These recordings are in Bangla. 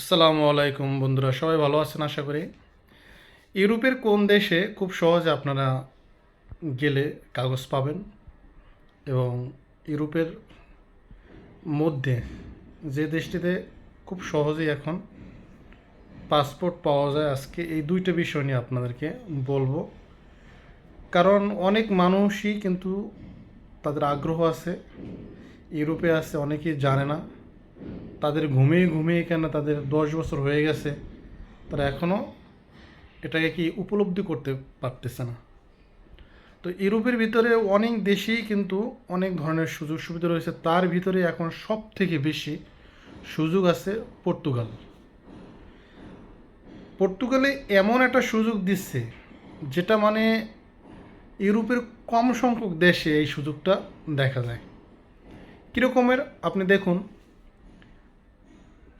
আসসালামু আলাইকুম বন্ধুরা, সবাই ভালো আছেন আশা করি? ইউরোপের কোন দেশে খুব সহজে আপনারা গেলে কাগজ পাবেন এবং ইউরোপের মধ্যে যে দেশটিতে খুব সহজেই এখন পাসপোর্ট পাওয়া যায়, আজকে এই দুইটা বিষয় নিয়ে আপনাদেরকে বলব। কারণ অনেক মানুষই কিন্তু তাদের আগ্রহ আছে, ইউরোপে আছে, অনেকেই জানে না। তাদের ঘুমিয়ে ঘুমিয়ে কেন তাদের দশ বছর হয়ে গেছে, তারা এখনও এটাকে কি উপলব্ধি করতে পারতেছে না। তো ইউরোপের ভিতরে অনেক দেশেই কিন্তু অনেক ধরনের সুযোগ সুবিধা রয়েছে, তার ভিতরে এখন সব থেকে বেশি সুযোগ আছে পর্তুগাল। পর্তুগালে এমন একটা সুযোগ দিচ্ছে, যেটা মানে ইউরোপের কম সংখ্যক দেশে এই সুযোগটা দেখা যায়। কীরকমের? আপনি দেখুন।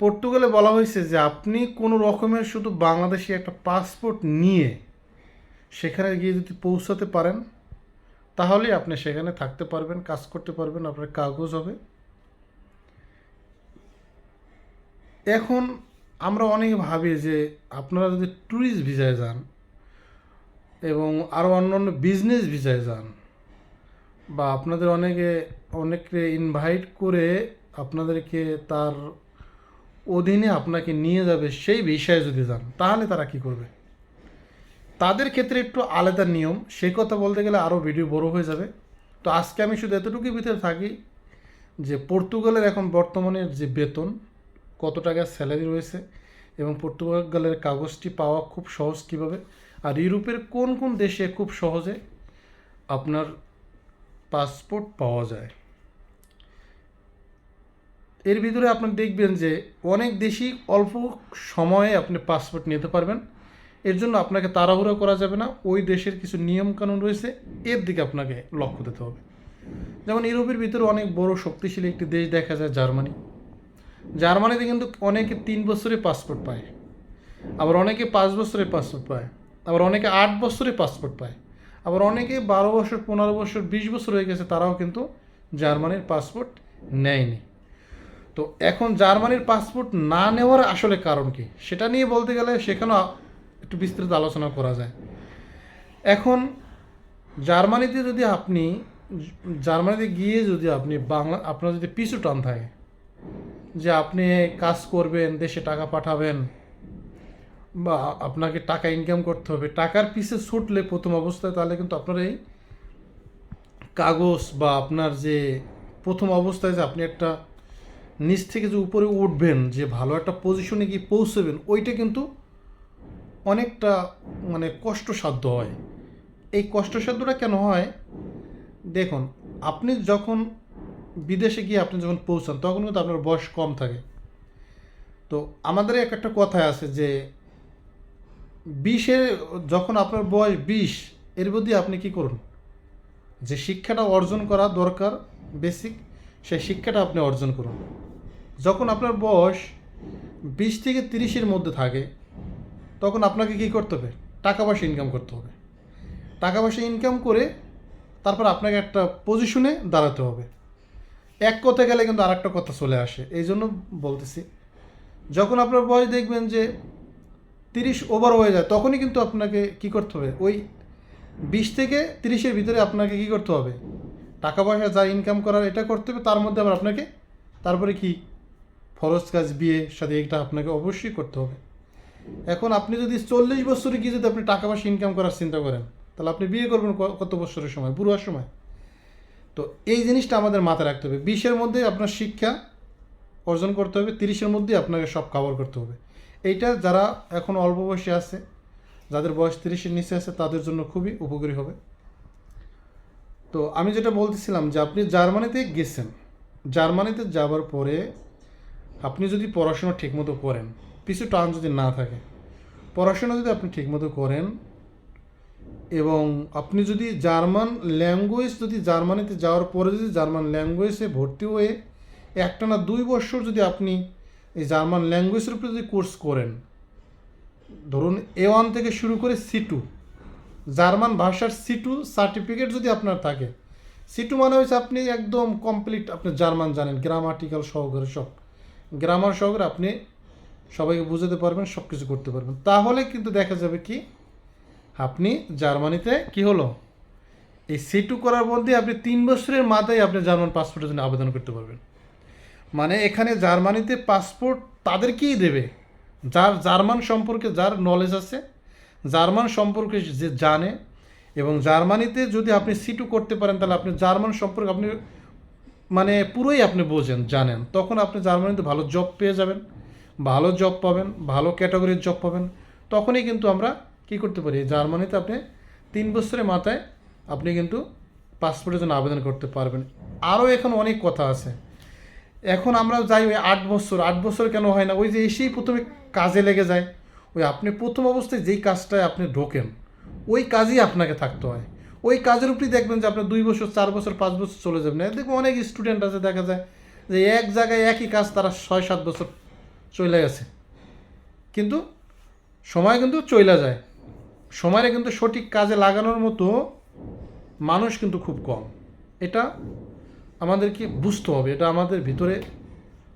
পর্তুগালে বলা হয়েছে যে আপনি কোনো রকমের শুধু বাংলাদেশি একটা পাসপোর্ট নিয়ে সেখানে গিয়ে যদি পৌঁছাতে পারেন, তাহলেই আপনি সেখানে থাকতে পারবেন, কাজ করতে পারবেন, আপনার কাগজ হবে। এখন আমরা অনেকে ভাবি যে আপনারা যদি ট্যুরিস্ট ভিসায় যান এবং আরও অন্যান্য বিজনেস ভিসায় যান বা আপনাদের অনেকে অনেকে ইনভাইট করে আপনাদেরকে তার অধীনে আপনাকে নিয়ে যাবে সেই বিষয়ে যদি যান, তাহলে তারা কি করবে? তাদের ক্ষেত্রে একটু আলাদা নিয়ম। সেই কথা বলতে গেলে আরও ভিডিও বড় হয়ে যাবে। তো আজকে আমি শুধু এতটুকুই ভিতরে থাকি যে, পর্তুগালের এখন বর্তমানে যে বেতন, কত টাকা স্যালারি রয়েছে এবং পর্তুগালের কাগজটি পাওয়া খুব সহজ কীভাবে? আর ইউরোপের কোন কোন দেশে খুব সহজে আপনার পাসপোর্ট পাওয়া যায়? এর ভিতরে আপনি দেখবেন যে অনেক দেশই অল্প সময়ে আপনি পাসপোর্ট নিতে পারবেন। এর জন্য আপনাকে তাড়াহুড়ো করা যাবে না। ওই দেশের কিছু নিয়মকানুন রয়েছে, এর দিকে আপনাকে লক্ষ্য দিতে হবে। যেমন ইউরোপের ভিতরে অনেক বড় শক্তিশালী একটি দেশ দেখা যায় জার্মানি। জার্মানিতে কিন্তু অনেকে তিন বছরে পাসপোর্ট পায়, আবার অনেকে পাঁচ বছরে পাসপোর্ট পায়, আবার অনেকে আট বছরে পাসপোর্ট পায়, আবার অনেকে বারো বছর, পনেরো বছর, বিশ বছর হয়ে গেছে, তারাও কিন্তু জার্মানির পাসপোর্ট নেয়নি। তো এখন জার্মানির পাসপোর্ট না নেওয়ার আসলে কারণ কি? সেটা নিয়ে বলতে গেলে সেখানেও একটু বিস্তৃত আলোচনা করা যায়। এখন জার্মানিতে যদি আপনি, জার্মানিতে গিয়ে যদি আপনি বাংলা, আপনার যদি পিছু টান থাকে, যে আপনি কাজ করবেন, দেশে টাকা পাঠাবেন, বা আপনাকে টাকা ইনকাম করতে হবে, টাকার পিছে ছুটলে প্রথম অবস্থায় তাহলে কিন্তু আপনার এই কাগজ বা আপনার যে প্রথম অবস্থায় যে আপনি একটা নিচ থেকে যে উপরে উঠবেন, যে ভালো একটা পজিশনে গিয়ে পৌঁছবেন, ওইটা কিন্তু অনেকটা মানে কষ্টসাধ্য হয়। এই কষ্টসাধ্যটা কেন হয়? দেখুন, আপনি যখন বিদেশে গিয়ে আপনি যখন পৌঁছান, তখন কিন্তু আপনার বয়স কম থাকে। তো আমাদের এক একটা কথায় আছে যে বিশে যখন আপনার বয়স বিশ, এর মধ্যে আপনি কি করুন? যে শিক্ষাটা অর্জন করা দরকার বেসিক সেই শিক্ষাটা আপনি অর্জন করুন। যখন আপনার বয়স বিশ থেকে তিরিশের মধ্যে থাকে, তখন আপনাকে কী করতে হবে? টাকা পয়সা ইনকাম করতে হবে। টাকা পয়সা ইনকাম করে তারপর আপনাকে একটা পজিশনে দাঁড়াতে হবে। এক কথা গেলে কিন্তু আর একটা কথা চলে আসে। এই জন্য বলতেছি, যখন আপনার বয়স দেখবেন যে তিরিশ ওভার হয়ে যায়, তখনই কিন্তু আপনাকে কি করতে হবে? ওই বিশ থেকে তিরিশের ভিতরে আপনাকে কি করতে হবে? টাকা পয়সা যা ইনকাম করার এটা করতে হবে, তার মধ্যে আবার আপনাকে তারপরে কি ফরজ কাজ বিয়ে, সাথে এটা আপনাকে অবশ্যই করতে হবে। এখন আপনি যদি চল্লিশ বছরে গিয়ে যদি আপনি টাকা পয়সা ইনকাম করার চিন্তা করেন, তাহলে আপনি বিয়ে করবেন কত বছরের সময়? বুড়োর সময়। তো এই জিনিসটা আমাদের মাথায় রাখতে হবে। বিশের মধ্যে আপনার শিক্ষা অর্জন করতে হবে, তিরিশের মধ্যে আপনাকে সব কভার করতে হবে। এইটা যারা এখন অল্প বয়সে আছে, যাদের বয়স তিরিশের নিচে আছে, তাদের জন্য খুবই উপকারী হবে। তো আমি যেটা বলতেছিলাম যে আপনি জার্মানিতে গেছেন। জার্মানিতে যাবার পরে আপনি যদি পড়াশোনা ঠিকমতো করেন পিছু টান যদি না থাকে, পড়াশোনা যদি আপনি ঠিকমতো করেন এবং আপনি যদি জার্মান ল্যাঙ্গুয়েজ, যদি জার্মানিতে যাওয়ার পরে যদি জার্মান ল্যাঙ্গুয়েজে ভর্তি হয়ে একটা না দুই বছর যদি আপনি এই জার্মান ল্যাঙ্গুয়েজের উপরে যদি কোর্স করেন, ধরুন এ ওয়ান থেকে শুরু করে সি টু জার্মান ভাষার সি টু সার্টিফিকেট যদি আপনার থাকে সি টু মানে হচ্ছে আপনি একদম কমপ্লিট আপনি জার্মান জানেন গ্রামাটিক্যাল সহকারে সব। গ্রামার সহকারে আপনি সবাইকে বুঝাতে পারবেন সব কিছু করতে পারবেন। তাহলে কিন্তু দেখা যাবে কি, আপনি জার্মানিতে কি হলো? এই সিটু করার মধ্যে আপনি তিন বছরের মাথায় আপনি জার্মান পাসপোর্টের জন্য আবেদন করতে পারবেন। মানে এখানে জার্মানিতে পাসপোর্ট তাদেরকেই দেবে। যার জার্মান সম্পর্কে যার নলেজ আছে, জার্মান সম্পর্কে যে জানে, এবং জার্মানিতে যদি আপনি সিটু করতে পারেন, তাহলে আপনি জার্মান সম্পর্কে আপনি মানে পুরোই আপনি বোঝেন, জানেন। তখন আপনি জার্মানিতে ভালো জব পেয়ে যাবেন, ভালো জব পাবেন, ভালো ক্যাটাগরির জব পাবেন। তখনই কিন্তু আমরা কি করতে পারি? জার্মানিতে আপনি তিন বছরের মাথায় আপনি কিন্তু পাসপোর্টের জন্য আবেদন করতে পারবেন। আরও এখন অনেক কথা আছে। এখন আমরা যাই ওই আট বছর আট বছর কেন হয় না? ওই যে এসেই প্রথমে কাজে লেগে যায়। ওই আপনি প্রথম অবস্থায় যেই কাজটায় আপনি ঢোকেন, ওই কাজই আপনাকে থাকতে হয়। ওই কাজের উপরেই দেখবেন যে আপনার দুই বছর, চার বছর, পাঁচ বছর চলে যাবেন দেখবেন অনেক স্টুডেন্ট আছে, দেখা যায় যে এক জায়গায় একই কাজ তারা ছয়, সাত বছর চলে গেছে। কিন্তু সময় কিন্তু চলে যায়। সময়টা কিন্তু সঠিক কাজে লাগানোর মতো মানুষ কিন্তু খুব কম। এটা আমাদেরকে বুঝতে হবে, এটা আমাদের ভিতরে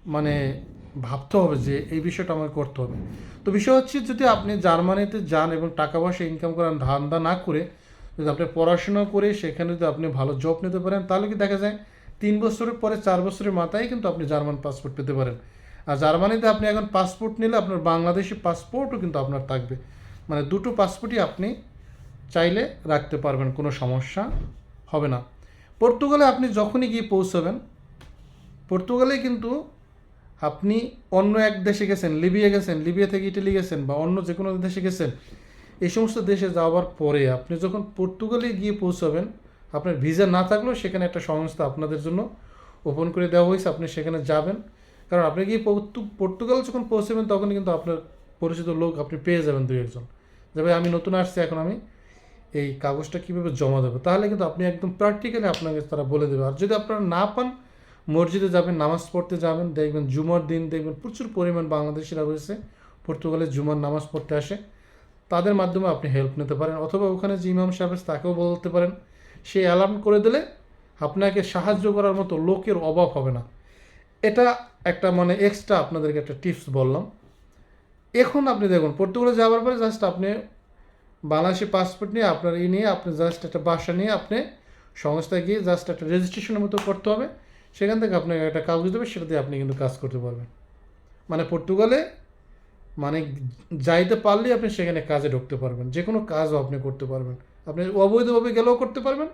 মানে ভাবতে হবে যে এই বিষয়টা আমাকে করতে হবে। তো বিষয় হচ্ছে যদি আপনি জার্মানিতে যান এবং টাকা পয়সা ইনকাম করার ধান্দা না করে যদি আপনি পড়াশোনা করে সেখানে যদি আপনি ভালো জব নিতে পারেন, তাহলে কি দেখা যায়, তিন বছরের পরে চার বছরের মাথায় কিন্তু আপনি জার্মান পাসপোর্ট পেতে পারেন। আর জার্মানিতে আপনি এখন পাসপোর্ট নিলে আপনার বাংলাদেশি পাসপোর্টও কিন্তু আপনার থাকবে। মানে দুটো পাসপোর্টই আপনি চাইলে রাখতে পারবেন, কোনো সমস্যা হবে না। পর্তুগালে আপনি যখনই গিয়ে পৌঁছাবেন, পর্তুগালে কিন্তু আপনি অন্য এক দেশে গেছেন, লিবিয়া গেছেন, লিবিয়া থেকে ইটালি গেছেন বা অন্য যে কোনো দেশে গেছেন এই সমস্ত দেশে যাওয়ার পরে আপনি যখন পর্তুগালে গিয়ে পৌঁছাবেন, আপনার ভিসা না থাকলেও সেখানে একটা সংস্থা আপনাদের জন্য ওপেন করে দেওয়া হয়েছে, আপনি সেখানে যাবেন। কারণ আপনি গিয়ে পর্তুগাল যখন পৌঁছাবেন, তখন কিন্তু আপনার পরিচিত লোক আপনি পেয়ে যাবেন দুই একজন। যে ভাই, আমি নতুন আসছি, এখন আমি এই কাগজটা কীভাবে জমা দেবো? তাহলে কিন্তু আপনি একদম প্র্যাকটিক্যালি আপনাকে তারা বলে দেবে। আর যদি আপনারা না পান, মসজিদে যাবেন, নামাজ পড়তে যাবেন, দেখবেন জুমার দিন দেখবেন প্রচুর পরিমাণ বাংলাদেশিরা রয়েছে, পর্তুগালে জুমার নামাজ পড়তে আসে। তাদের মাধ্যমে আপনি হেল্প নিতে পারেন অথবা ওখানে যে ইমাম সাহেব তাকেও বলতে পারেন। সে অ্যালার্ম করে দিলে আপনাকে সাহায্য করার মতো লোকের অভাব হবে না। এটা একটা মানে এক্সট্রা আপনাদেরকে একটা টিপস বললাম। এখন আপনি দেখুন পর্তুগালে যাওয়ার পরে জাস্ট আপনি বাংলাদেশি পাসপোর্ট নিয়ে আপনার ই নিয়ে আপনি জাস্ট একটা বাসা নিয়ে আপনি সংস্থায় গিয়ে জাস্ট একটা রেজিস্ট্রেশনের মতো করতে হবে। সেখান থেকে আপনাকে একটা কাগজ দেবে, সেটা দিয়ে আপনি কিন্তু কাজ করতে পারবেন। মানে পর্তুগালে মানে যাইতে পারলেই আপনি সেখানে কাজে ঢুকতে পারবেন। যে কোনো কাজও আপনি করতে পারবেন। আপনি অবৈধভাবে গেলেও করতে পারবেন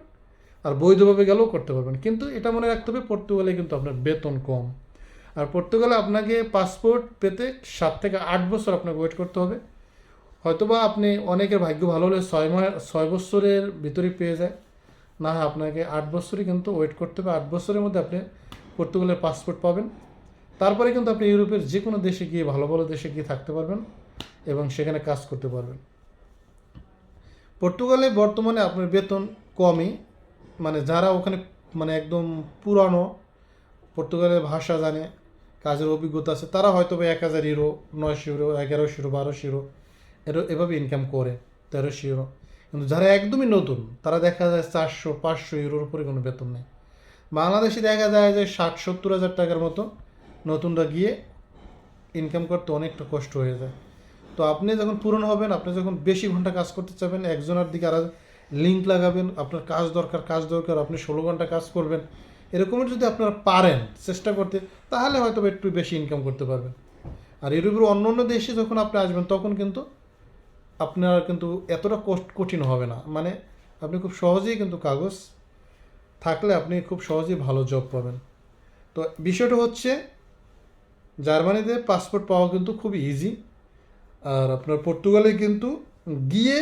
আর বৈধভাবে গেলেও করতে পারবেন। কিন্তু এটা মনে রাখতে হবে, পর্তুগালে কিন্তু আপনার বেতন কম। আর পর্তুগালে আপনাকে পাসপোর্ট পেতে সাত থেকে আট বছর আপনাকে ওয়েট করতে হবে। হয়তোবা আপনি অনেকের ভাগ্য ভালো হলে ছয় মাস, ছয় বছরের ভিতরে পেয়ে যায়। না আপনাকে আট বছরই কিন্তু ওয়েট করতে হবে। আট বছরের মধ্যে আপনি পর্তুগালের পাসপোর্ট পাবেন। তারপরে কিন্তু আপনি ইউরোপের যে কোনো দেশে গিয়ে ভালো ভালো দেশে গিয়ে থাকতে পারবেন এবং সেখানে কাজ করতে পারবেন। পর্তুগালে বর্তমানে আপনার বেতন কমই মানে যারা ওখানে মানে একদম পুরানো পর্তুগালের ভাষা জানে, কাজের অভিজ্ঞতা আছে, তারা হয়তো বা এক হাজার ইউরো, নয়শো ইউরো, এগারোশো ইউরো, বারোশো ইউরো এর এভাবে ইনকাম করে, তেরোশো ইউরো। কিন্তু যারা একদমই নতুন, তারা দেখা যায় চারশো, পাঁচশো ইউরোর উপরে কোনো বেতন নেই। বাংলাদেশে দেখা যায় যে ষাট, সত্তর হাজার টাকার মতো নতুনরা গিয়ে ইনকাম করতে অনেকটা কষ্ট হয়ে যায়। তো আপনি যখন পূরণ হবেন, আপনি যখন বেশি ঘণ্টা কাজ করতে চাবেন একজনের দিকে আর লিঙ্ক লাগাবেন, আপনার কাজ দরকার কাজ দরকার, আপনি ষোলো ঘণ্টা কাজ করবেন এরকমের যদি আপনারা পারেন, চেষ্টা করতে, তাহলে হয়তো একটু বেশি ইনকাম করতে পারবেন। আর ইউরোপের অন্য অন্য দেশে যখন আপনি আসবেন, তখন কিন্তু আপনার কিন্তু এতটা কষ্ট কঠিন হবে না। মানে আপনি খুব সহজেই কিন্তু কাগজ থাকলে আপনি খুব সহজেই ভালো জব পাবেন। তো বিষয়টা হচ্ছে জার্মানিতে পাসপোর্ট পাওয়া কিন্তু খুব ইজি আর আপনার পর্তুগালে কিন্তু গিয়ে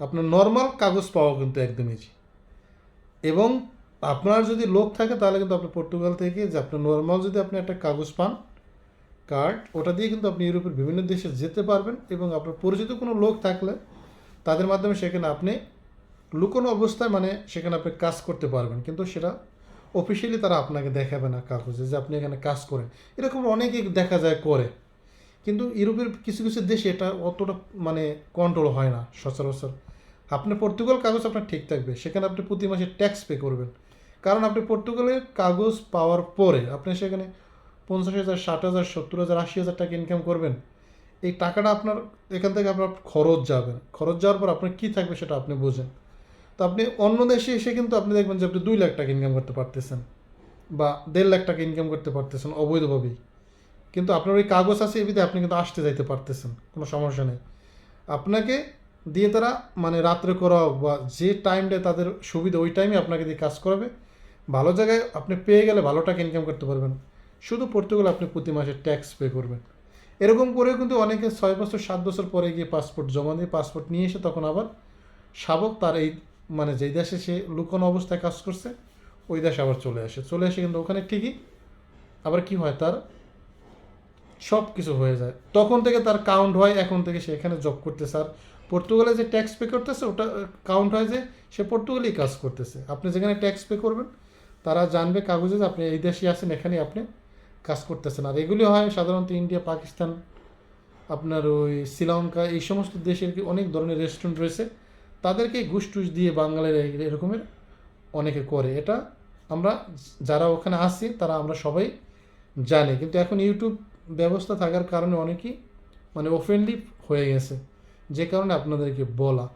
আপনার নর্মাল কাগজ পাওয়া কিন্তু একদম ইজি এবং আপনার যদি লোক থাকে, তাহলে কিন্তু আপনি পর্তুগাল থেকে যে আপনার নর্মাল যদি আপনি একটা কাগজ পান কার্ড ওটা দিয়ে কিন্তু আপনি ইউরোপের বিভিন্ন দেশে যেতে পারবেন এবং আপনার পরিচিত কোনো লোক থাকলে তাদের মাধ্যমে সেখানে আপনি লুকোনো অবস্থায় মানে সেখানে আপনি কাজ করতে পারবেন। কিন্তু সেটা অফিসিয়ালি তারা আপনাকে দেখাবে না কাগজে যে আপনি এখানে কাজ করেন। এরকম অনেকেই দেখা যায় করে। কিন্তু ইউরোপের কিছু কিছু দেশে এটা অতটা মানে কন্ট্রোল হয় না সচরাচর। আপনার পর্তুগাল কাগজ আপনার ঠিক থাকবে, সেখানে আপনি প্রতি মাসে ট্যাক্স পে করবেন। কারণ আপনি পর্তুগালের কাগজ পাওয়ার পরে আপনি সেখানে পঞ্চাশ হাজার, ষাট হাজার, সত্তর হাজার, আশি হাজার টাকা ইনকাম করবেন। এই টাকাটা আপনার, এখান থেকে আপনার খরচ যাবে। খরচ যাওয়ার পর আপনার কী থাকবে সেটা আপনি বোঝেন। আপনি অন্য দেশে এসে কিন্তু আপনি দেখবেন যে আপনি দুই লাখ টাকা ইনকাম করতে পারতেছেন বা দেড় লাখ টাকা ইনকাম করতে পারতেছেন অবৈধভাবেই। কিন্তু আপনার ওই কাগজ আছে এবিতে আপনি কিন্তু আসতে যাইতে পারতেছেন, কোনো সমস্যা নেই। আপনাকে দিয়ে তারা মানে রাত্রে করা হোক বা যে টাইমটা তাদের সুবিধা, ওই টাইমে আপনাকে দিয়ে কাজ করাবে। ভালো জায়গায় আপনি পেয়ে গেলে ভালো টাকা ইনকাম করতে পারবেন। শুধু পর্তুগাল আপনি প্রতি মাসে ট্যাক্স পে করবেন। এরকম করেও কিন্তু অনেকে ছয় বছর, সাত বছর পরে গিয়ে পাসপোর্ট জমা দিয়ে পাসপোর্ট নিয়ে এসে তখন আবার শাবক তার এই মানে যেই দেশে সে লুকোনো অবস্থায় কাজ করছে, ওই দেশে আবার চলে আসে। চলে আসে কিন্তু ওখানে ঠিকই আবার কি হয় তার? সব কিছু হয়ে যায়। তখন থেকে তার কাউন্ট হয়, এখন থেকে সে এখানে জব করতেছে। আর পর্তুগালে যে ট্যাক্স পে করতেছে, ওটা কাউন্ট হয় যে সে পর্তুগালেই কাজ করতেছে। আপনি যেখানে ট্যাক্স পে করবেন, তারা জানবে কাগজে যে আপনি এই দেশে আছেন এখানে আপনি কাজ করতেছেন। আর এগুলি হয় সাধারণত ইন্ডিয়া, পাকিস্তান, আপনার ওই শ্রীলঙ্কা, এই সমস্ত দেশের কি অনেক ধরনের রেস্টুরেন্ট রয়েছে। তাদেরকে টুস দিয়ে বাঙালির এরকমের অনেকে করে। এটা আমরা যারা ওখানে আসি তারা আমরা সবাই জানি। কিন্তু এখন ইউটিউব ব্যবস্থা থাকার কারণে অনেকেই মানে ওপেনলি হয়ে গেছে, যে কারণে আপনাদেরকে বলা।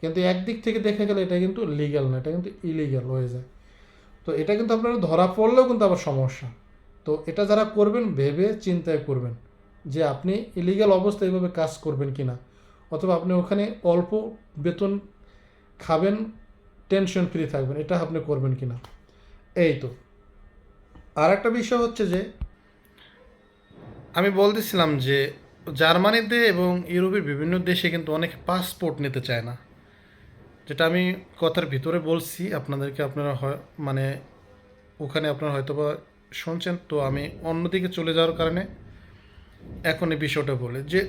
কিন্তু একদিক থেকে দেখা গেলে এটা কিন্তু লিগ্যাল না, এটা কিন্তু ইলিগ্যাল হয়ে যায়। তো এটা কিন্তু আপনারা ধরা পড়লেও কিন্তু আবার সমস্যা। তো এটা যারা করবেন, ভেবে চিন্তায় করবেন যে আপনি ইলিগ্যাল অবস্থায় এইভাবে কাজ করবেন কি না অথবা আপনি ওখানে অল্প বেতন খাবেন টেনশন ফ্রি থাকবেন, এটা আপনি করবেন কি না এই তো। আর একটা বিষয় হচ্ছে যে, আমি বলতেছিলাম যে, জার্মানিতে এবং ইউরোপের বিভিন্ন দেশে কিন্তু অনেক পাসপোর্ট নিতে চায় না। যেটা আমি কথার ভিতরে বলছি, আপনাদেরকে আপনারা হয় মানে ওখানে আপনারা হয়তো বা শুনছেন, তো আমি অন্যদিকে চলে যাওয়ার কারণে এখন এই বিষয়টা বলে যে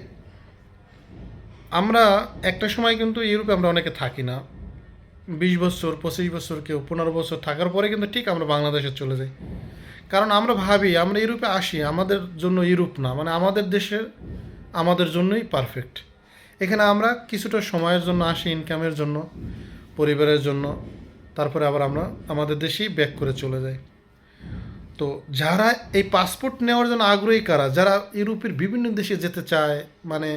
আমরা একটা সময় কিন্তু ইউরোপে আমরা অনেকে থাকি না। বিশ বছর, পঁচিশ বছর কেউ পনেরো বছর থাকার পরে কিন্তু ঠিক আমরা বাংলাদেশে চলে যাই। কারণ আমরা ভাবি, আমরা ইউরোপে আসি, আমাদের জন্য ইউরোপ না মানে আমাদের দেশের, আমাদের জন্যই পারফেক্ট এখানে আমরা কিছুটা সময়ের জন্য আসি ইনকামের জন্য, পরিবারের জন্য, তারপরে আবার আমরা আমাদের দেশেই ব্যাক করে চলে যাই। তো যারা এই পাসপোর্ট নেওয়ার জন্য আগ্রহী কারা? যারা ইউরোপের বিভিন্ন দেশে যেতে চায় মানে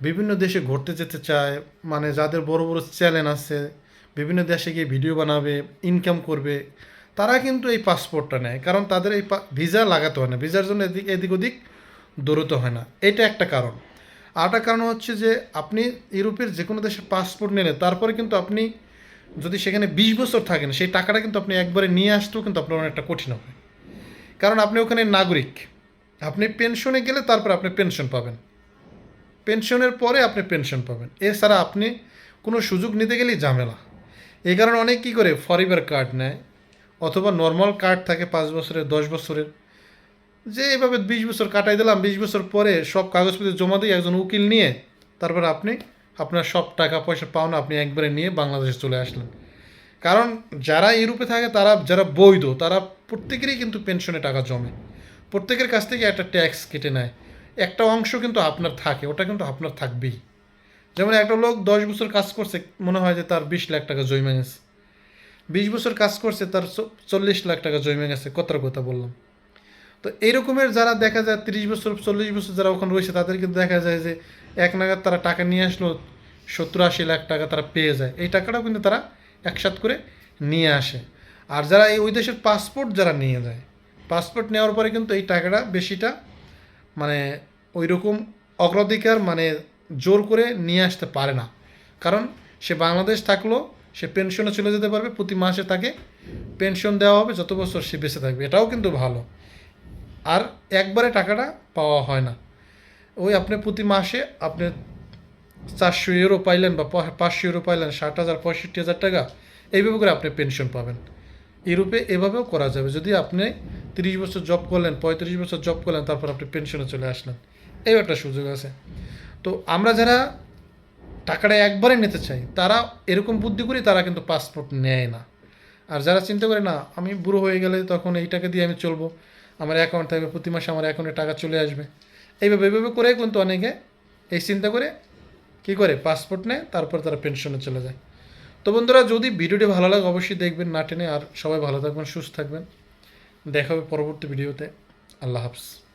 বিভিন্ন দেশে ঘুরতে যেতে চায় মানে যাদের বড় বড় চ্যানেল আছে, বিভিন্ন দেশে গিয়ে ভিডিও বানাবে ইনকাম করবে, তারা কিন্তু এই পাসপোর্টটা নেয়। কারণ তাদের এই ভিসা লাগাতে হয় না। ভিসার জন্য এদিক এদিক ওদিক দৌড়তে হয় না। এটা একটা কারণ। আরেকটা কারণ হচ্ছে যে, আপনি ইউরোপের যে কোনো দেশের পাসপোর্ট নিলে, তারপরে কিন্তু আপনি যদি সেখানে বিশ বছর থাকেন, সেই টাকাটা কিন্তু আপনি একবারে নিয়ে আসতেও কিন্তু আপনার অনেকটা কঠিন হবে। কারণ আপনি ওখানে নাগরিক। আপনি পেনশনে গেলে তারপর আপনি পেনশন পাবেন। পেনশনের পরে আপনি পেনশন পাবেন। এছাড়া আপনি কোনো সুযোগ নিতে গেলেই ঝামেলা। এই কারণে অনেক কী করে ফরিবার কার্ড নেয়, অথবা নর্মাল কার্ড থাকে পাঁচ বছরের, দশ বছরের। যে এভাবে বিশ বছর কাটাই দিলাম, বিশ বছর পরে সব কাগজপত্র জমা দিয়ে একজন উকিল নিয়ে তারপর আপনি আপনার সব টাকা পয়সা পাওনা আপনি একবারে নিয়ে বাংলাদেশে চলে আসলেন। কারণ যারা ইউরোপে থাকে, তারা যারা বৈধ, তারা প্রত্যেকেরই কিন্তু পেনশনে টাকা জমে। প্রত্যেকের কাছ থেকে একটা ট্যাক্স কেটে নেয়। একটা অংশ কিন্তু আপনার থাকে, ওটা কিন্তু আপনার থাকবেই। যেমন একটা লোক দশ বছর কাজ করছে, মনে হয় যে তার বিশ লাখ টাকা জমে গেছে। বিশ বছর কাজ করছে, তার চল্লিশ লাখ টাকা জমে গেছে কতটা কথা বললাম। তো এইরকমের যারা দেখা যায়, তিরিশ বছর, চল্লিশ বছর যারা ওখানে রয়েছে, তাদের কিন্তু দেখা যায় যে এক নাগাদ তারা টাকা নিয়ে আসলো, সত্তর আশি লাখ টাকা তারা পেয়ে যায়। এই টাকাটাও কিন্তু তারা একসাথ করে নিয়ে আসে। আর যারা এই, ওই দেশের পাসপোর্ট যারা নিয়ে যায় পাসপোর্ট নেওয়ার পরে কিন্তু এই টাকাটা বেশিটা মানে ওই রকম অগ্রাধিকার মানে জোর করে নিয়ে আসতে পারে না। কারণ সে বাংলাদেশ থাকলেও সে পেনশনে চলে যেতে পারবে, প্রতি মাসে তাকে পেনশন দেওয়া হবে, যত বছর সে বেঁচে থাকবে। এটাও কিন্তু ভালো। আর একবারে টাকাটা পাওয়া হয় না। ওই আপনি প্রতি মাসে আপনি চারশো ইউরো পাইলেন বা পাঁচশো ইউরো পাইলেন, ষাট হাজার, পঁয়ষট্টি হাজার টাকা, এইভাবে করে আপনি পেনশন পাবেন। ইউরোপে এভাবেও করা যাবে। যদি আপনি তিরিশ বছর জব করলেন, পঁয়ত্রিশ বছর জব করলেন, তারপর আপনি পেনশনে চলে আসলেন। এই একটা সুযোগ আছে। তো আমরা যারা টাকাটা একবারে নিতে চাই, তারা এরকম বুদ্ধি করি তারা কিন্তু পাসপোর্ট নেয় না। আর যারা চিন্তা করে, না, আমি বুড়ো হয়ে গেলে তখন এই টাকা দিয়ে আমি চলবো, আমার অ্যাকাউন্ট থাকবে, প্রতি মাসে আমার অ্যাকাউন্টে টাকা চলে আসবে। এইভাবে এইভাবে করে কিন্তু অনেকে এই চিন্তা করে কী করে? পাসপোর্ট নেয়, তারপর তারা পেনশনে চলে যায়। তো বন্ধুরা, যদি ভিডিওটি ভালো লাগে, অবশ্যই দেখবেন না টেনে। আর সবাই ভালো থাকবেন, সুস্থ থাকবেন। দেখা হবে পরবর্তী ভিডিওতে। আল্লাহ হাফিজ।